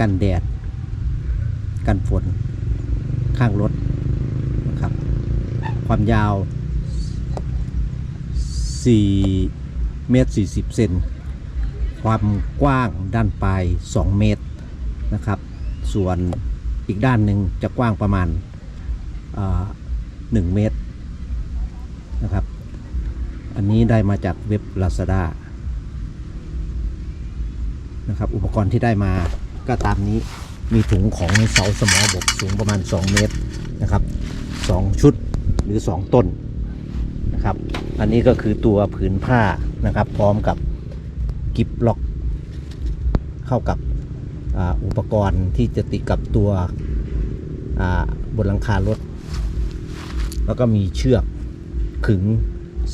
กันแดด กันฝน ข้างรถนะครับ ความยาว 4 เมตร 40 เซน ความกว้างด้านปลาย 2 เมตรนะครับ ส่วนอีกด้านหนึ่งจะกว้างประมาณอ่า1เมตรนะครับ อันนี้ได้มาจากเว็บ Lazada นะครับ อุปกรณ์ที่ได้มา ก็ตามนี้มีถุงของเสาสมอบกสูงประมาณ 2 เมตรนะครับ 2 ชุดหรือ 2 ต้นนะครับ อันนี้ก็คือตัวผืนผ้านะครับ พร้อมกับกิบล็อก เข้ากับออุปกรณ์ที่จะติดกับตัวบนหลังคารถ แล้วก็มีเชือกขึง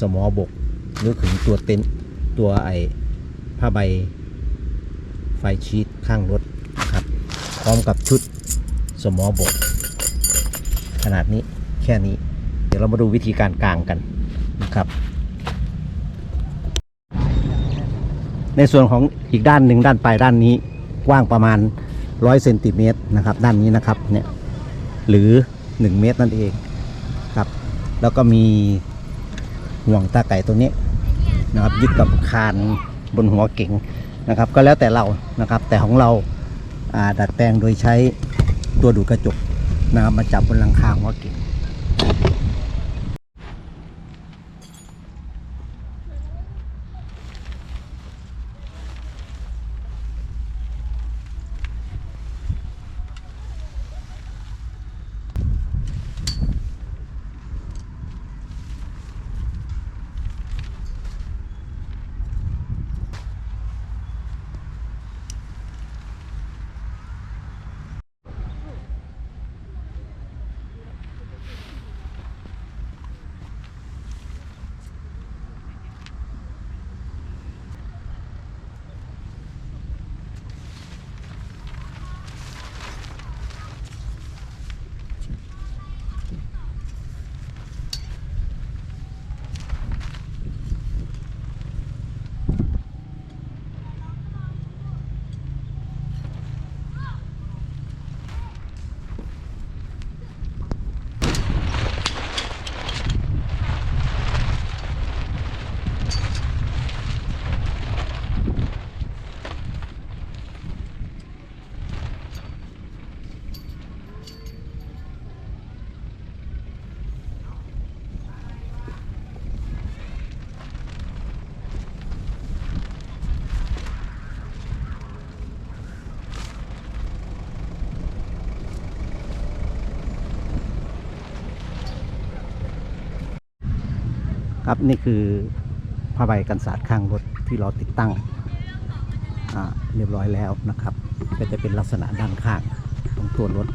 สมอบก หรือขึงตัวเต็นตัวไอผ้าใบไฟชีตข้างรถ พร้อมกับชุดสมอบกขนาดนี้แค่นี้ เดี๋ยวเรามาดูวิธีการกางกันนะครับ ในส่วนของอีกด้านหนึ่งด้านปลายด้านนี้กว้างประมาณ 100เซนติเมตรนะครับด้านนี้นะครับเนี่ยหรือ 1 เมตรนั่นเองครับ แล้วก็มีห่วงตาไก่ตัวนี้นะครับยึดกับคานบนหัวเก๋งนะครับ ก็แล้วแต่เรานะครับ แต่ของเรา ดัดแปลงโดยใช้ตัวดูดกระจกนะครับมาจับบนหลังคาหัวเก่ง ครับนี่คือผ้าใบกันสาดข้างรถที่เราติดตั้งเรียบร้อยแล้วนะครับ ก็จะเป็นลักษณะด้านข้างของตัวรถ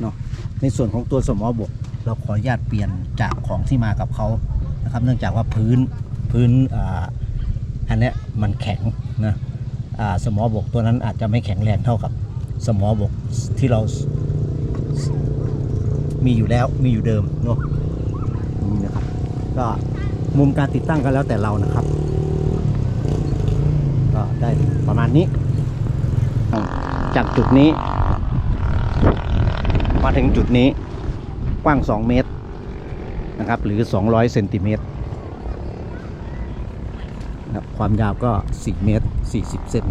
เนาะในส่วนของตัวสมอบก เราขออนุญาตเปลี่ยนจากของที่มากับเขานะครับ เนื่องจากว่าพื้นพื้นอ่าอันนี้มันแข็งนะอ่าสมอบกตัวนั้นอาจจะไม่แข็งแรงเท่ากับสมอบกที่เรามีอยู่แล้วมีอยู่เดิมเนาะนี่นะครับก็ มุมการติดตั้งก็แล้วแต่เรานะครับ ก็ได้ประมาณนี้ จากจุดนี้ มาถึงจุดนี้กว้าง 2 เมตรนะครับ หรือ 200เซนติเมตรครับความยาวก็ 4 เมตร 40 เซน